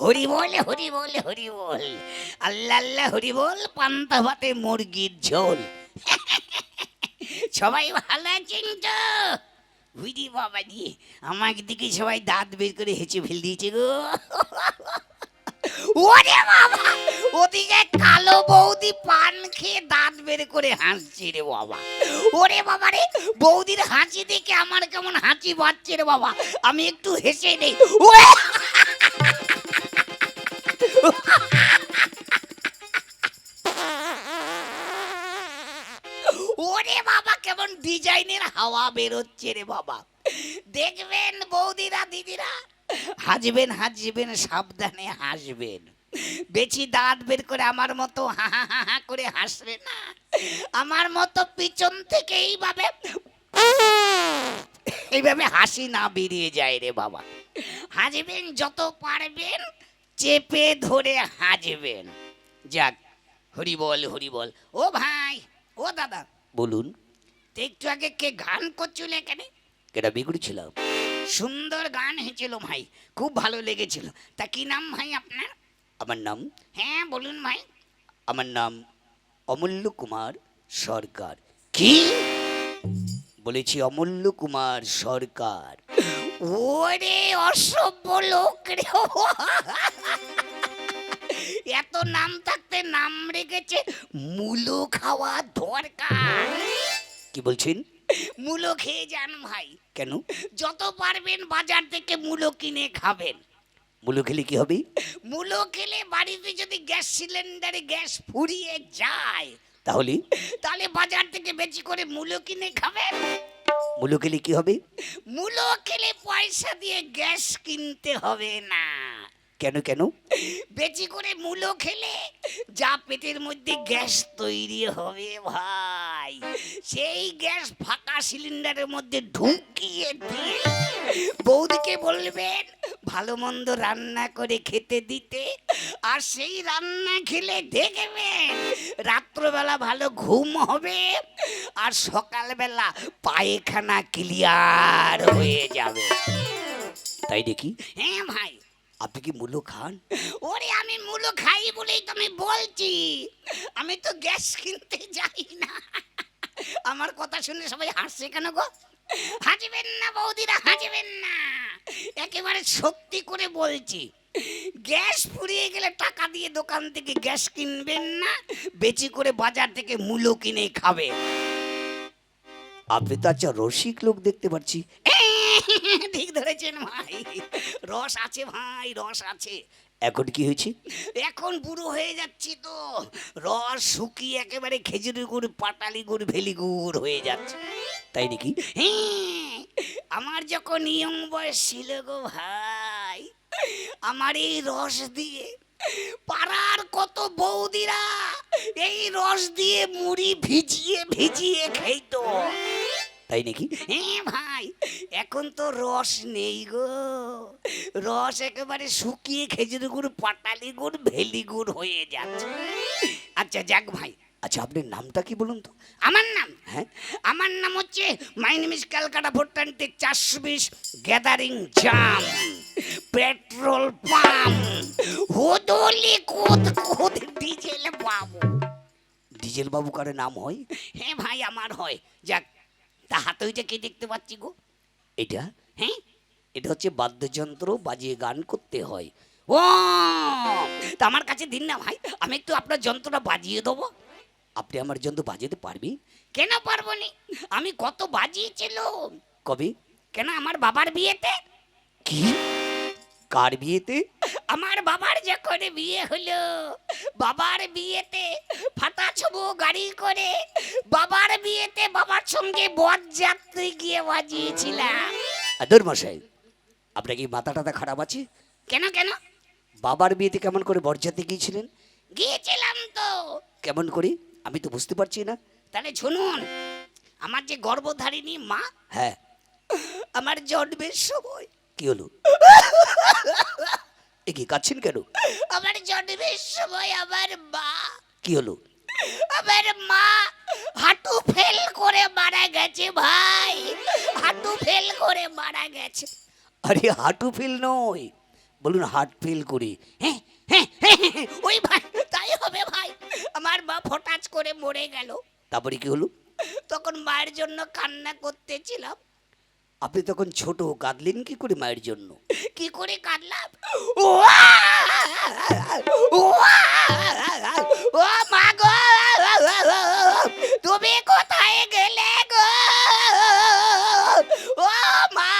হরি বল হরি বল হরি বল। আল্লাহ আল্লাহ, হরি বল, পান্তা ভাতে মুরগির ঝোল। সবাই ভালো আছেন তো? বুঝি বাবা দিয়ে আমাকে দিকে সবাই দাঁত বের করে হেঁচে ফেল দিয়েছে গো। ওরে বাবা, ওদিকে কালো বৌদি পান খেয়ে দাঁত বের করে হাসছে রে বাবা। ওরে বাবা রে, বৌদির হাসি দেখে আমার কেমন হাসি পাচ্ছে রে বাবা, আমি একটু হেসে নেই। ওরে ওরে বাবা, কেমন ডিজাইনের হাওয়া বেরোচ্ছে রে বাবা। দেখবেন বৌদিরা, দিদিরা, হাসবেন হাসবেন, সাবধানে হাসবেন। বেশি দাঁত বের করে আমার মতো হা হা হা হা করে হাসবে না। আমার মতো পিছন থেকে এইভাবে এইভাবে হাসি না বেরিয়ে যায় রে বাবা। হাসবেন যত পারবেন চেপে ধরে হাসবেন। যাক হরি বল হরি বল ও ভাই ও দাদা। বলুন। তো একটু আগে কে গান করছিল এখানে? কেটা বিগড়ছিল সুন্দর গান হয়েছিল ভাই খুব ভালো লেগেছিল। তা কি নাম ভাই আপনার? আমার নাম? হ্যাঁ বলুন ভাই। আমার নাম অমূল্য কুমার সরকার। কি? বলেছি অমূল্য কুমার সরকার। ওরে অসভ্য লোক রে। এত নাম থাকতে নাম রেখেছে মূলো খাওয়া দরকার। কি বলছেন? মূলো খেয়ে যান ভাই। কেন? যত পারবেন বাজার থেকে মূলো কিনে খাবেন। মূলো খেলে কি হবে? মূলো খেলে বাড়িতে যদি গ্যাস সিলিন্ডারে গ্যাস ফুরিয়ে যায় তাহলে? তাহলে বাজার থেকে বেশি করে মূলো কিনে খাবেন মূলো খেলে কি হবে? মূলো খেলে পয়সা দিয়ে গ্যাস কিনতে হবে না। কেন কেন? বেশি করে মূলো খেলে যা পেটের মধ্যে গ্যাস তৈরি হবে ভাই। সেই গ্যাস ফাঁকা সিলিন্ডারের মধ্যে ঢুকিয়ে দিয়ে বৌদিকে বলবেন ভালো মন্দ রান্না করে খেতে দিতে। আর সেই রান্না খেলে দেখবেন রাত্রবেলা ভালো ঘুম হবে আর সকালবেলা পায়খানা ক্লিয়ার হয়ে যাবে। তাই দেখি? হ্যাঁ ভাই। আপনি কি মূল্য খান? ওরে আমি মূল্য খাই বলেই তো আমি বলছি। আমি তো গ্যাস কিনতে যাই না। আমার কথা শুনে সবাই হাসছে কেন গো? হাসবেন না বৌদিরা হাসবেন না। একেবারে সত্যি করে বলছি। গ্যাস ফুরিয়ে গেলে টাকা দিয়ে দোকান থেকে গ্যাস কিনবেন না বেশি করে বাজার থেকে মূলো কিনে খাবেন। আপনি তো আচ্ছা রসিক লোক দেখতে পাচ্ছি। ঠিক ধরেছেন ভাই। রস আছে ভাই রস আছে। এখন কি হয়েছে? এখন বুড়ো হয়ে যাচ্ছি তো। রস শুকিয়ে একেবারে খেজুরি গুড় পাটালি গুড় ভেলি গুড় হয়ে যাচ্ছে। তাই নাকি? হ্যাঁ আমার যখন ইয়ং বয়স ছিল গো ভাই আমার এই রস দিয়ে পাড়ার কত বৌদিরা এই রস দিয়ে মুড়ি ভিজিয়ে ভিজিয়ে খেতো তাই নাকি? হ্যাঁ ভাই এখন তো রস নেই গো। রস একেবারে শুকিয়ে খেজুর গুড় পাটালি গুড় ভেলি গুড় হয়ে যাচ্ছে। আচ্ছা যাক ভাই। আচ্ছা আপনার নামটা কি বলুন তো? আমার নাম? হ্যাঁ। আমার নাম হচ্ছে মাই নেম ইজ ক্যালকাটা ভোটান্টিক চারশো বিশ গ্যাদারিং জাম পেট্রোল পাম্প। হুদলি কুদ কুদ ডিজেল বাবু। ডিজেল বাবু কারে নাম হয়? হ্যাঁ ভাই আমার হয়। যাক তা হাতে ওইটা কে দেখতে পাচ্ছি গো? এটা? হ্যাঁ? এটা হচ্ছে বাদ্যযন্ত্র বাজিয়ে গান করতে হয়। ও তা আমার কাছে দিন না ভাই আমি একটু আপনার যন্ত্রটা বাজিয়ে দেবো। আপনি আমার যন্ত্র বাজাতে পারবি? কেন পারব নি? আমি কত বাজিয়েছিল কবি? কেন আমার বাবার বিয়েতে? কি? কার বিয়েতে? আমার বাবার যখন বিয়ে হলো বাবার বিয়েতে ফাটা ছবু গাড়ি করে বাবার বিয়েতে বাবার সঙ্গে বরযাত্রী গিয়ে বাজিয়েছিলাম। আদর মশাই আপনার কি মাথা টাথা খারাপ আছে? কেন কেন? বাবার বিয়েতে কেমন করে বর বরযাত্রী গিয়েছিলেন? গিয়েছিলাম তো। কেমন করে? আমি তো বুঝতে পারছি না। তাহলে শুনুন আমার যে গর্ভধারিণী মা হ্যাঁ। আমার জন্মের সময় কি হলো? এ কি কাচ্ছেন কেন? আমার জন্মের সময় আমার মা। কি হলো? আমার মা হাঁটু ফেল করে মারা গেছে ভাই। হাঁটু ফেল করে মারা গেছে। আরে হাঁটু ফিল নয়। বলুন হার্ট ফিল করি। হ্যাঁ হ্যাঁ, হ্যাঁ, হ্যাঁ, ওই ভাই তাই হবে ভাই। আমার মা ফটাচ করে মরে গেল। তারপরে কি হলো? তখন মায়ের জন্য কান্না করতেছিলাম। আপনি তখন ছোট, কাঁদলেন কি করে মায়ের জন্য? কি করে কাঁদলাম? ও মা গো! তুমি কোথায় গেলে গো? ও মা!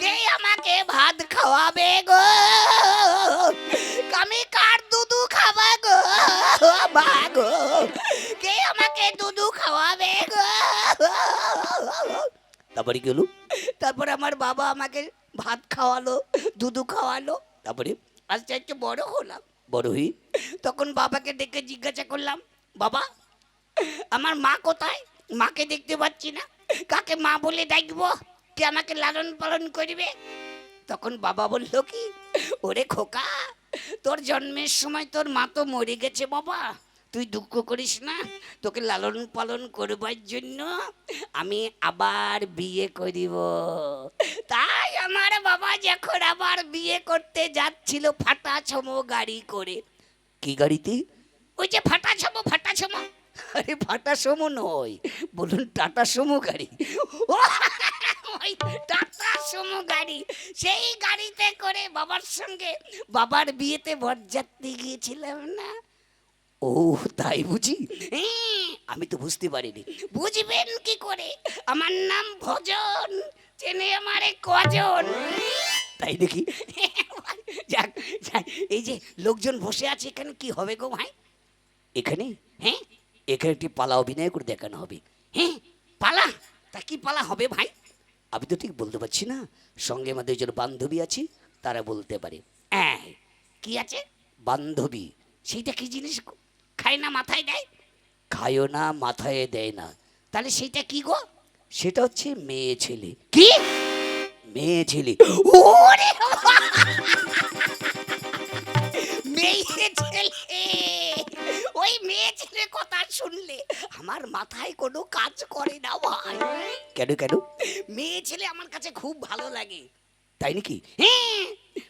কে আমাকে ভাত খাওয়াবে গো? আমি কার দুধু খাওয়া গো মা গো! কে আমাকে দুধু খাওয়াবে গো কি হলো? তারপরে আমার বাবা আমাকে ভাত খাওয়ালো দুধু খাওয়ালো। তারপরে? আস্তে আস্তে বড় হলাম। বড় হই তখন বাবাকে ডেকে জিজ্ঞাসা করলাম বাবা আমার মা কোথায়? মাকে দেখতে পাচ্ছি না। কাকে মা বলে ডাকবো? কে আমাকে লালন পালন করবে? তখন বাবা বলল কি? ওরে খোকা তোর জন্মের সময় তোর মা তো মরে গেছে বাবা। তুই দুঃখ করিস না তোকে লালন পালন করবার জন্য আমি আবার বিয়ে করিব তাই আমার বাবা যখন আবার বিয়ে করতে যাচ্ছিল ফাটা ছমো গাড়ি করে। কি গাড়িতে? ওই যে ফাটা ছমো ফাটা ছমো। আরে ফাটা সমো নয় বলুন টাটা সমো গাড়ি। ও, ওই টাটা সমো গাড়ি সেই গাড়িতে করে বাবার সঙ্গে বাবার বিয়েতে বরযাত্রী গিয়েছিলাম না? ও তাই বুঝি? আমি তো বুঝতে পারিনি। বুঝবেন কি করে? আমার নাম ভজন, চেনে আমারে কজন। তাই দেখি যাক এই যে লোকজন বসে আছে, এখানে কি হবে গো ভাই? এখানে? হ্যাঁ? এখানে একটি পালা অভিনয় করে দেখানো হবে। হ্যাঁ পালা? তা কি পালা হবে ভাই? আমি তো ঠিক বলতে পারছি না। সঙ্গে আমাদের একজন বান্ধবী আছে, তারা বলতে পারে। হ্যাঁ কি আছে? বান্ধবী। সেইটা কি জিনিস? খায় না মাথায় দেয়? খায়ও না মাথায় দেয় না। তাহলে সেইটা কি গো? সেটা হচ্ছে মেয়ে ছেলে। কি? মেয়ে ছেলে। ওরে মেয়ে ছেলে! ওই মেয়ে ছেলের কথা শুনলে আমার মাথায় কোনো কাজ করে না ভাই। কেন কেন? মেয়ে ছেলে আমার কাছে খুব ভালো লাগে। তাই নাকি? হ্যাঁ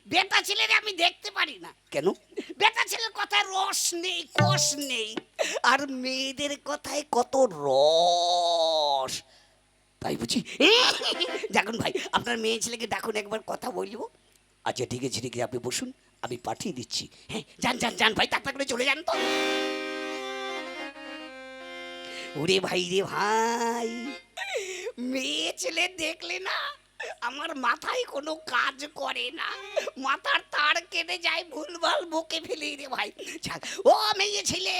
বেটা ছেলের আমি দেখতে পারি না। কেন? বেটা ছেলের কথায় রস নেই কষ নেই। আর মেয়েদের কথায় কত রস? তাই বুঝি? দেখুন ভাই আপনার মেয়ে ছেলেকে ডাকুন একবার কথা বলব। আচ্ছা ঠিক আছে ঠিক আছে আপনি বসুন আমি পাঠিয়ে দিচ্ছি। হ্যাঁ যান যান যান ভাই তাড়াতাড়ি করে চলে যান তো। ওরে ভাই রে ভাই মেয়ে ছেলে দেখলে না আমার মাথায় কোনো কাজ করে না। মাথার তার কেটে যায় ভুলভাল বকে ফেলি রে ভাই। ও মেয়ে ছেলে!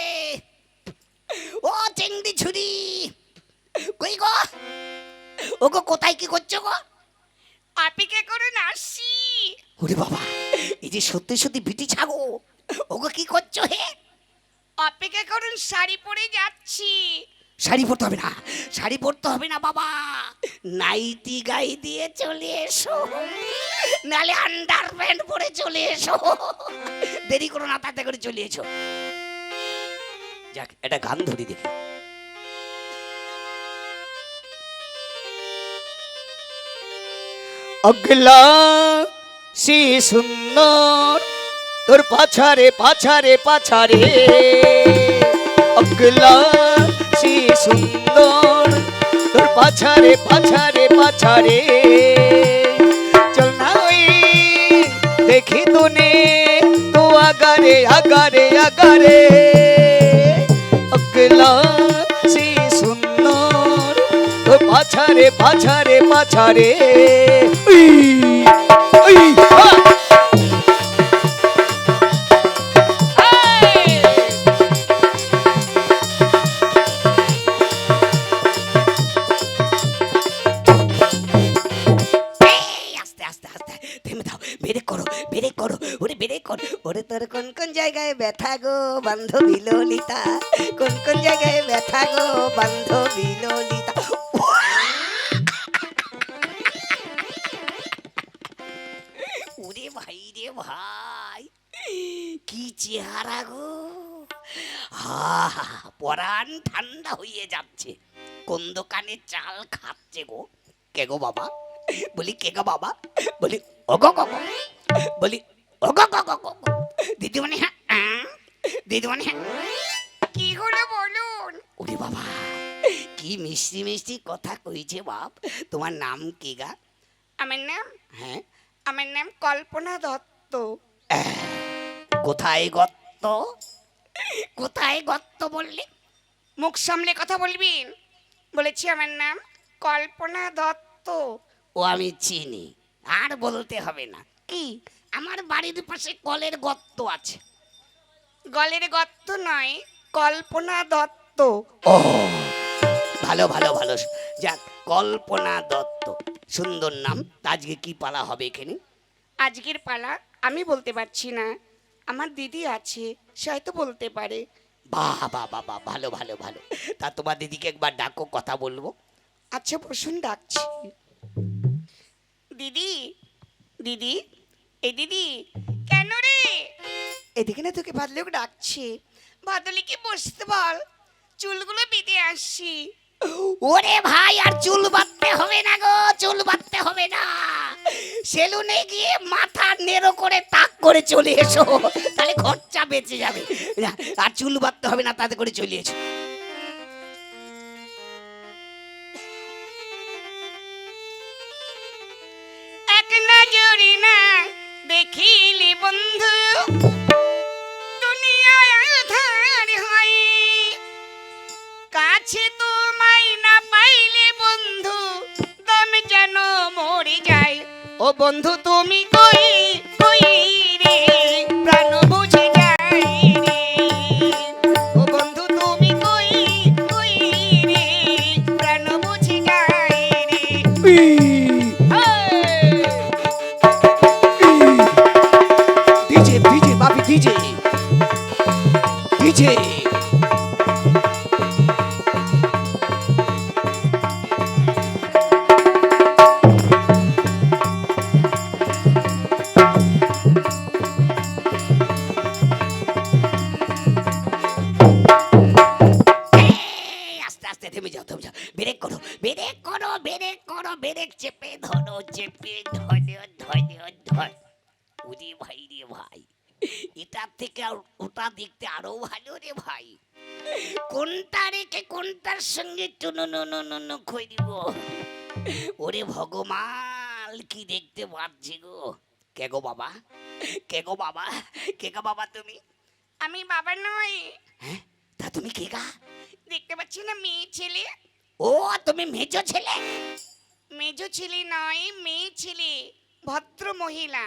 ও চেংড়ি ছুরি! কই গো? ও গো কোথায় কি করছ গো? অপেক্ষা করুন আসছি? ওরে বাবা এই যে সত্যি সত্যি বিটি ছাগো ওগো কি করছ হে? অপেক্ষা করুন শাড়ি পরে যাচ্ছি। শাড়ি পরতে হবে না, শাড়ি পরতে হবে না বাবা। নাইটি গাই দিয়ে চলে এসো, নালে আন্ডার প্যান্ট পরে চলে এসো। দেরি করো না তাতে করে চলে এসো। যাক, একটা গান ধরি দেখি। অগলা, সে সুন্দর, তোর পাছারে পাছারে পাছারে। অগলা। সুন্দর। তোর পাছারে পাছারে পাছারে। চল না ওই দেখি তোনে তো আগারে আগারে আগারে। অগলা সে সুন্দর তোর পাছারে পাছারে পাছারে। উই, উই, ওরে তোর কোন কোন জায়গায় ব্যথা গো বান্ধবী ললিতা কোন কোন জায়গায় ব্যথা গো বান্ধবী ললিতা ওরে ভাই রে ভাই, কি চেহারা গো। আহা পরাণ ঠান্ডা হয়ে যাচ্ছে। কোন দোকানে চাল খাচ্ছে গো? কে গো বাবা? বলি কে গো বাবা? বলি ও গো। বলি ও গো গো গো গো। দিদিমণি হ্যাঁ। দিদিমণি হ্যাঁ কি হলো বলুন? ওরে বাবা কি মিষ্টি মিষ্টি কথা কইছে বাপ। তোমার নাম কি গা? আমার নাম? হ্যাঁ? আমার নাম কল্পনা দত্ত। কোথায় গত্ত? কোথায় গত্ত বললি? মুখ সামলে কথা বলবেন? বলেছি আমার নাম কল্পনা দত্ত। ও আমি চিনি আর বলতে হবে না। কি? আমার বাড়ির পাশে কলের গর্ত আছে। গলের গত্ত নয় কল্পনা দত্ত। ও ভালো ভালো ভালো। যাক কল্পনা দত্ত। সুন্দর নাম। তা আজকে কি পালা হবে এখানে? আজকের পালা আমি বলতে পারছি না। আমার দিদি আছে সে হয়তো বলতে পারে। বাহ বাহ বাহ বাহ ভালো ভালো ভালো। তা তোমার দিদিকে একবার ডাকো কথা বলব। আচ্ছা বসুন ডাকছি। দিদি দিদি এই দিদি কেন রে? এদিকে না তোকে বাদলেও ডাকছে। বাদলিকে বসতে বল চুলগুলো বেঁধে আসছি। ওরে ভাই আর চুল বাঁধতে হবে না গো চুল বাঁধতে হবে না। সেলুনে গিয়ে মাথা নেড়ো করে তাক করে চলে এসো তাহলে খরচা বেঁচে যাবে। আর চুল বাঁধতে হবে না তাতে করে চলে এসো। এক নজরি না দেখিলি বন্ধু, দুনিয়ায় ধার হয়। কাছে তোমায় না পাইলে বন্ধু, দম যেন মরে যায়। ও বন্ধু, তুমি কই থেমে যাও থেমে যাও। ব্রেক করো ব্রেক করো ব্রেক করো ব্রেক চেপে ধরো চেপে ধরো ধরো ধর। ওরে ভাই রে ভাই এটার থেকে আর ওটা দেখতে আরও ভালো রে ভাই। কোনটা রেখে কোনটার সঙ্গে টুনু খই দিব? ওরে ভগবান কি দেখতে পাচ্ছি গো। কে গো বাবা? কে গো বাবা? কে গো বাবা তুমি? আমি বাবা নই। হ্যাঁ? তা তুমি কে গা? দেখতে পাচ্ছি না মেয়ে ছেলে? ও তুমি মেজো ছেলে? মেজো ছেলে নয় মেয়ে ছেলে ভদ্র মহিলা।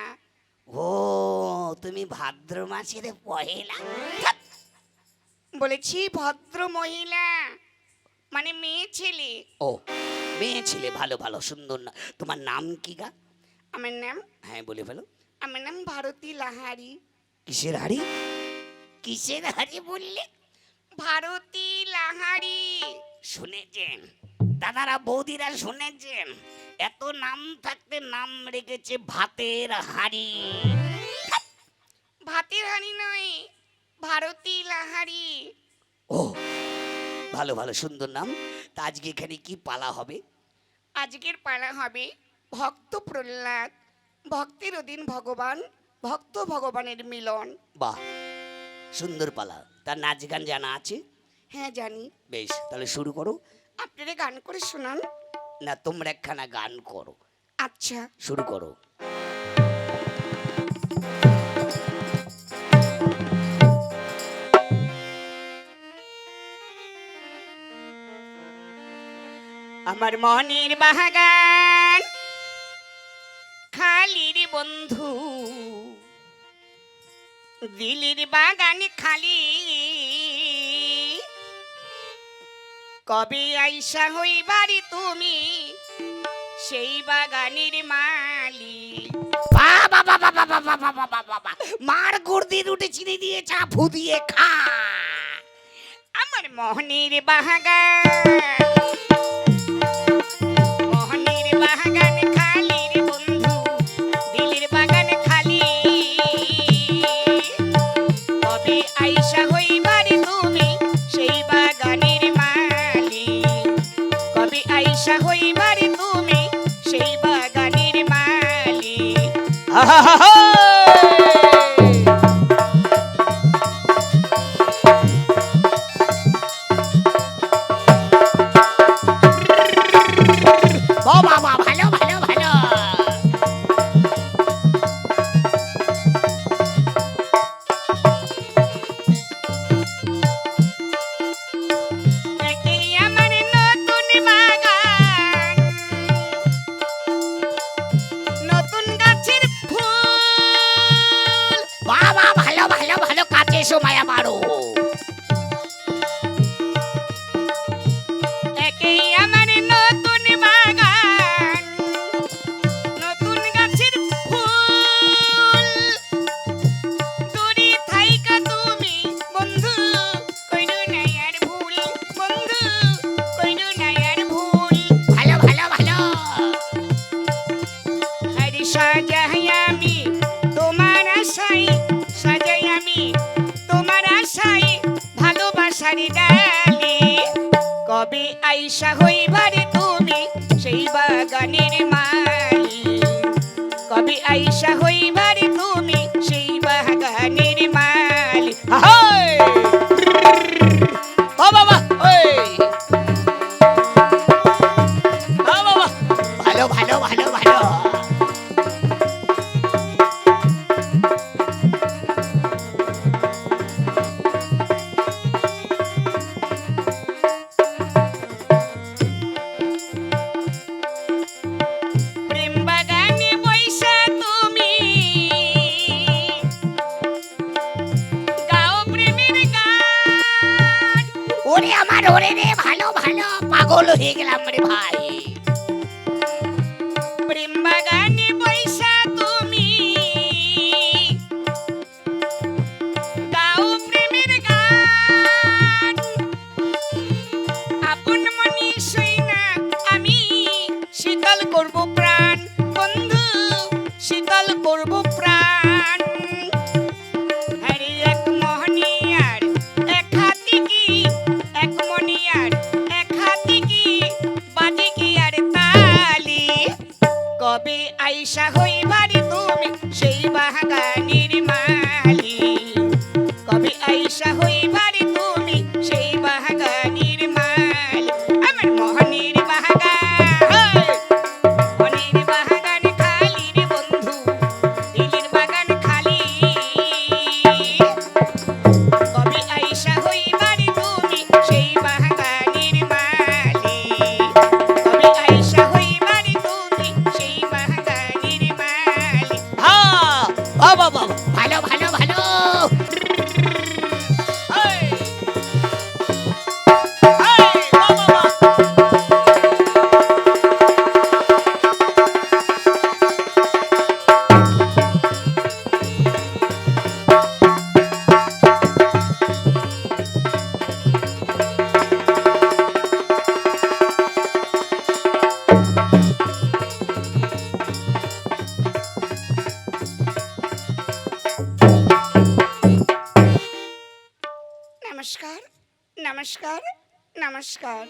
ও তুমি ভাদ্র মাসের পহেলা? বলেছি ভদ্র মহিলা মানে মেয়ে ছেলে। ও মেয়ে ছেলে ভালো ভালো সুন্দর না। তোমার নাম কি গা? আমার নাম? হ্যাঁ বলে ফেলো। আমার নাম ভারতী লাহারি। কিসের হাড়ি? কিসের হাড়ি বললে? ভারতী লাহারি। শুনেছেন। দাদারা বৌদিরা শুনেছেন। এত নাম থাকতে নাম রেখেছে ভাতের হাড়ি। ভাতের হানি নয় ভারতী লাহারি। ও ভালো ভালো সুন্দর নাম। তা আজকে এখানে কি পালা হবে? আজকের পালা হবে ভক্ত প্রহ্লাদ ভক্তের অধীন ভগবান ভক্ত ভগবানের মিলন। বাহ সুন্দর পালা। তার নাচ গান জানা আছে? হ্যাঁ জানি। বেশ তাহলে শুরু করো। আপনারা গান করে শোনান। না তোমরা একখানা গান করো। আচ্ছা। শুরু করো। আমার মনের বাগান খালির বন্ধু দিলির বাগান খালি। কবে আইসা হই বাড়ি তুমি সেই বাগানের মালি বাবা বাবা বাবা বাবা বাবা বাবা মার গুর্দি রুটি চিনি দিয়ে চা ফু দিয়ে খা আমার মোহনের বাগান কবে নমস্কার